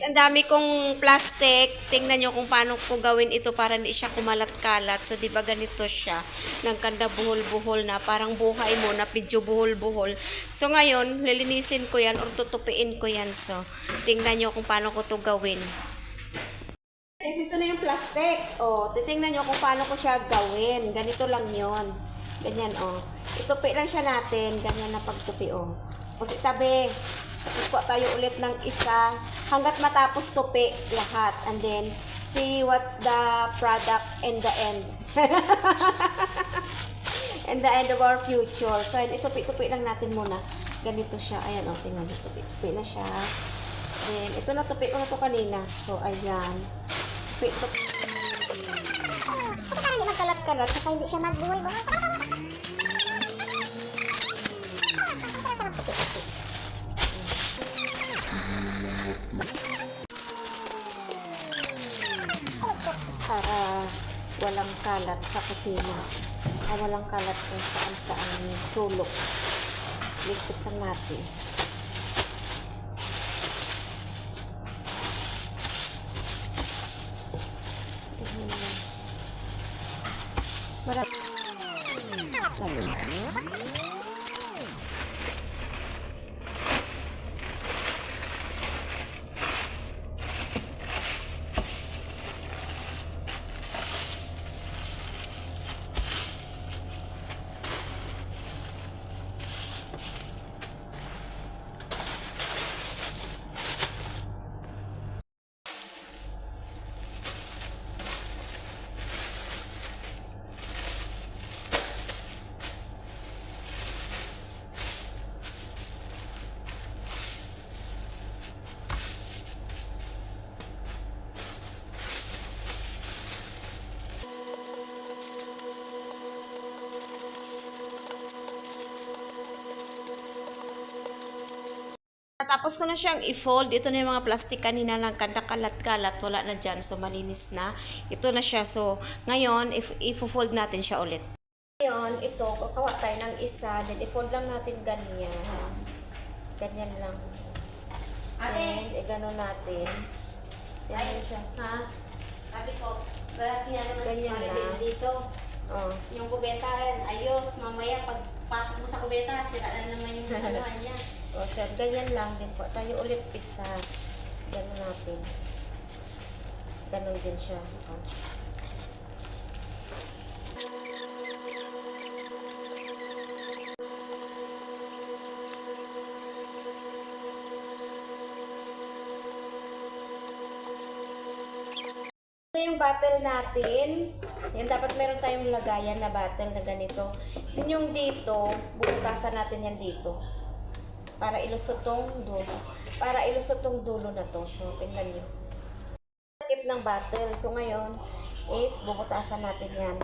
Ang dami kong plastic. Tingnan nyo kung paano ko gawin ito para hindi siya kumalat-kalat. So, di ba ganito siya? Nagkanda buhol-buhol na. Parang buhay mo na medyo buhol-buhol. So, ngayon, lilinisin ko yan or tutupiin ko yan. So, tingnan nyo kung paano ko to gawin. Guys, ito na yung plastic. O, titingnan nyo kung paano ko siya gawin. Ganito lang yon Ganyan, o. Itupi lang siya natin. Ganyan na pagtupi, o. Tapos itabi. Tapos po tayo ulit ng isa. Hanggat matapos tupi lahat. And then, see what's the product in the end. in the end of our future. So, itupi-tupi lang natin muna. Ganito siya. Ayan, o. Tingnan nyo. Tupi-tupi na siya. Then, ito na tupi ko na to kanina. So, ayan. Tupi, tupi. Kasi parang hindi magkalat-kalat, saka hindi siya magbuhay-buhay. Para walang kalat sa kusina. Ah, walang kalat kung saan saan sulok. Ligpit lang natin. Mo. Marami. Tapos ko na siyang i-fold. Ito na yung mga plastic kanina lang kanda kalat-kalat. Wala na dyan. So, malinis na. Ito na siya. So, ngayon, if, i-fold natin siya ulit. Ngayon, ito, kakawa tayo ng isa. Then, i-fold lang natin ganyan. Ganyan lang. Then, i-ganon natin. Ganyan siya. Ha? Sabi ko, bakit niya naman si Ganyan Maribel lang. dito? Oh. Yung kubeta, ayos, mamaya pag pasok mo sa kubeta, sira na naman yung kaluhan niya. O, siya, ganyan lang din po. Tayo ulit isa. Ganon natin. Ganon din siya. O. Yung bottle natin. Yan, dapat meron tayong lagayan na bottle na ganito. Yun yung dito, bubutasan natin yan dito. Para ilusot tong dulo. Para ilusot tong dulo na to. So, tingnan nyo. Tip ng bottle. So, ngayon is bubutasan natin yan.